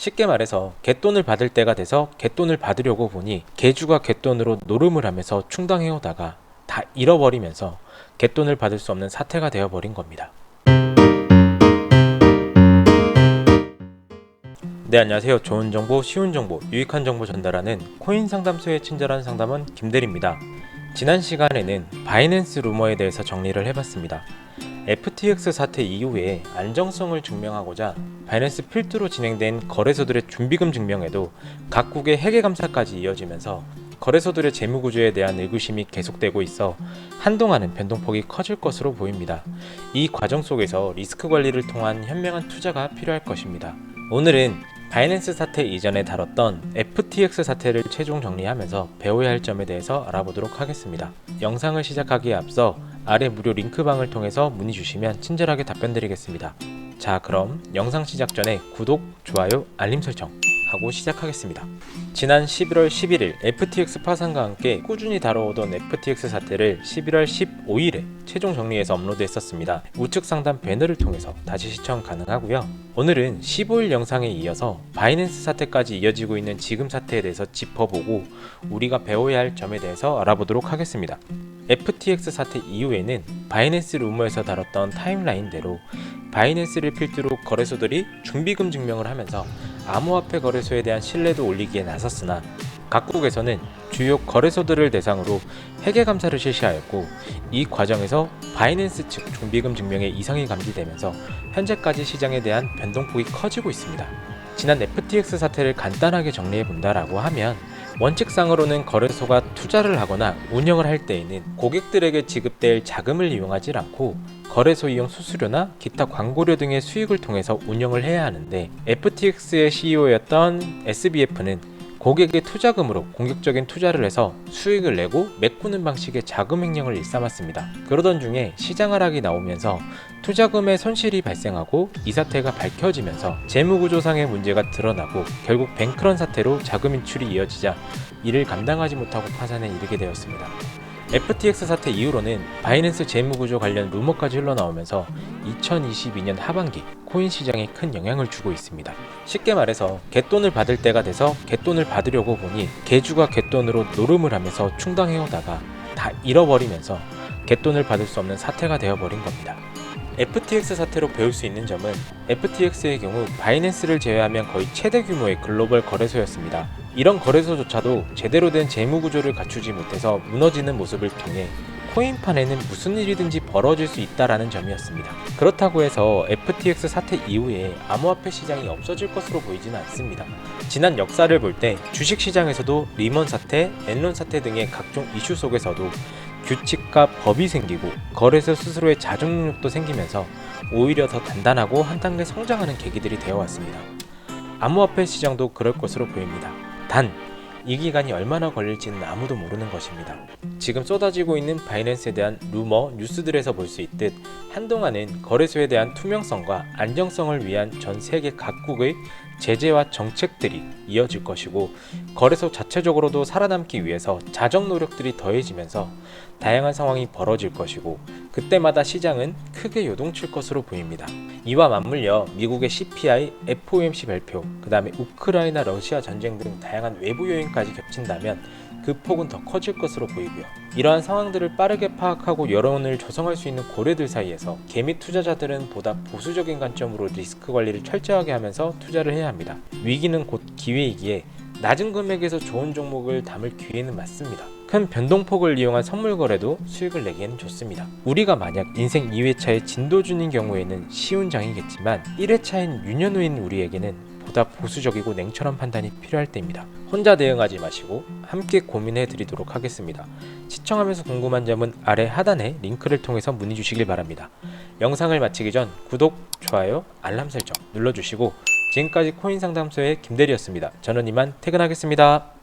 쉽게 말해서 갯돈을 받을 때가 돼서 갯돈을 받으려고 보니 개주가 갯돈으로 노름을 하면서 충당해오다가 다 잃어버리면서 갯돈을 받을 수 없는 사태가 되어버린 겁니다. 네 안녕하세요. 좋은 정보 쉬운 정보 유익한 정보 전달하는 코인 상담소의 친절한 상담원 김대리입니다. 지난 시간에는 바이낸스 루머에 대해서 정리를 해봤습니다 FTX 사태 이후에 안정성을 증명하고자 바이낸스 필두로 진행된 거래소들의 준비금 증명에도 각국의 회계 감사까지 이어지면서 거래소들의 재무 구조에 대한 의구심이 계속되고 있어 한동안은 변동폭이 커질 것으로 보입니다. 이 과정 속에서 리스크 관리를 통한 현명한 투자가 필요할 것입니다. 오늘은 바이낸스 사태 이전에 다뤘던 FTX 사태를 최종 정리하면서 배워야 할 점에 대해서 알아보도록 하겠습니다. 영상을 시작하기에 앞서 아래 무료 링크방을 통해서 문의 주시면 친절하게 답변 드리겠습니다. 자, 그럼 영상 시작 전에 구독, 좋아요, 알림 설정 하고 시작하겠습니다. 지난 11월 11일 FTX 파산과 함께 꾸준히 다뤄오던 FTX 사태를 11월 15일에 최종 정리해서 업로드했었습니다. 우측 상단 배너를 통해서 다시 시청 가능하고요. 오늘은 15일 영상에 이어서 바이낸스 사태까지 이어지고 있는 지금 사태에 대해서 짚어보고 우리가 배워야 할 점에 대해서 알아보도록 하겠습니다. FTX 사태 이후에는 바이낸스 루머에서 다뤘던 타임라인대로 바이낸스를 필두로 거래소들이 준비금 증명을 하면서 암호화폐 거래소에 대한 신뢰도 올리기에 나섰으나 각국에서는 주요 거래소들을 대상으로 회계 감사를 실시하였고 이 과정에서 바이낸스 측 준비금 증명에 이상이 감지되면서 현재까지 시장에 대한 변동폭이 커지고 있습니다. 지난 FTX 사태를 간단하게 정리해 본다라고 하면 원칙상으로는 거래소가 투자를 하거나 운영을 할 때에는 고객들에게 지급될 자금을 이용하지 않고 거래소 이용 수수료나 기타 광고료 등의 수익을 통해서 운영을 해야 하는데 FTX의 CEO였던 SBF는 고객의 투자금으로 공격적인 투자를 해서 수익을 내고 메꾸는 방식의 자금 횡령을 일삼았습니다. 그러던 중에 시장 하락이 나오면서 투자금의 손실이 발생하고 이 사태가 밝혀지면서 재무구조상의 문제가 드러나고 결국 뱅크런 사태로 자금 인출이 이어지자 이를 감당하지 못하고 파산에 이르게 되었습니다. FTX 사태 이후로는 바이낸스 재무구조 관련 루머까지 흘러나오면서 2022년 하반기 코인 시장에 큰 영향을 주고 있습니다. 쉽게 말해서 갯돈을 받을 때가 돼서 갯돈을 받으려고 보니 개주가 갯돈으로 노름을 하면서 충당해오다가 다 잃어버리면서 갯돈을 받을 수 없는 사태가 되어버린 겁니다. FTX 사태로 배울 수 있는 점은 FTX의 경우 바이낸스를 제외하면 거의 최대 규모의 글로벌 거래소였습니다. 이런 거래소조차도 제대로 된 재무 구조를 갖추지 못해서 무너지는 모습을 통해 코인판에는 무슨 일이든지 벌어질 수 있다라는 점이었습니다. 그렇다고 해서 FTX 사태 이후에 암호화폐 시장이 없어질 것으로 보이지는 않습니다. 지난 역사를 볼 때 주식 시장에서도 리먼 사태, 엔론 사태 등의 각종 이슈 속에서도 규칙과 법이 생기고 거래소 스스로의 자정 능력도 생기면서 오히려 더 단단하고 한 단계 성장하는 계기들이 되어 왔습니다. 암호화폐 시장도 그럴 것으로 보입니다. 단, 이 기간이 얼마나 걸릴지는 아무도 모르는 것입니다. 지금 쏟아지고 있는 바이낸스에 대한 루머, 뉴스들에서 볼 수 있듯 한동안은 거래소에 대한 투명성과 안정성을 위한 전 세계 각국의 제재와 정책들이 이어질 것이고 거래소 자체적으로도 살아남기 위해서 자정 노력들이 더해지면서 다양한 상황이 벌어질 것이고 그때마다 시장은 크게 요동칠 것으로 보입니다. 이와 맞물려 미국의 CPI, FOMC 발표, 그 다음에 우크라이나 러시아 전쟁 등 다양한 외부 요인까지 겹친다면 그 폭은 더 커질 것으로 보이고요. 이러한 상황들을 빠르게 파악하고 여론을 조성할 수 있는 고래들 사이에서 개미 투자자들은 보다 보수적인 관점으로 리스크 관리를 철저하게 하면서 투자를 해야 합니다. 위기는 곧 기회이기에 낮은 금액에서 좋은 종목을 담을 기회는 맞습니다. 큰 변동폭을 이용한 선물 거래도 수익을 내기에는 좋습니다. 우리가 만약 인생 2회차의 진도준인 경우에는 쉬운 장이겠지만 1회차인 유년 후인 우리에게는 보다 보수적이고 냉철한 판단이 필요할 때입니다. 혼자 대응하지 마시고 함께 고민해 드리도록 하겠습니다. 시청하면서 궁금한 점은 아래 하단에 링크를 통해서 문의 주시길 바랍니다. 영상을 마치기 전 구독, 좋아요, 알람 설정 눌러주시고 지금까지 코인 상담소의 김대리였습니다. 저는 이만 퇴근하겠습니다.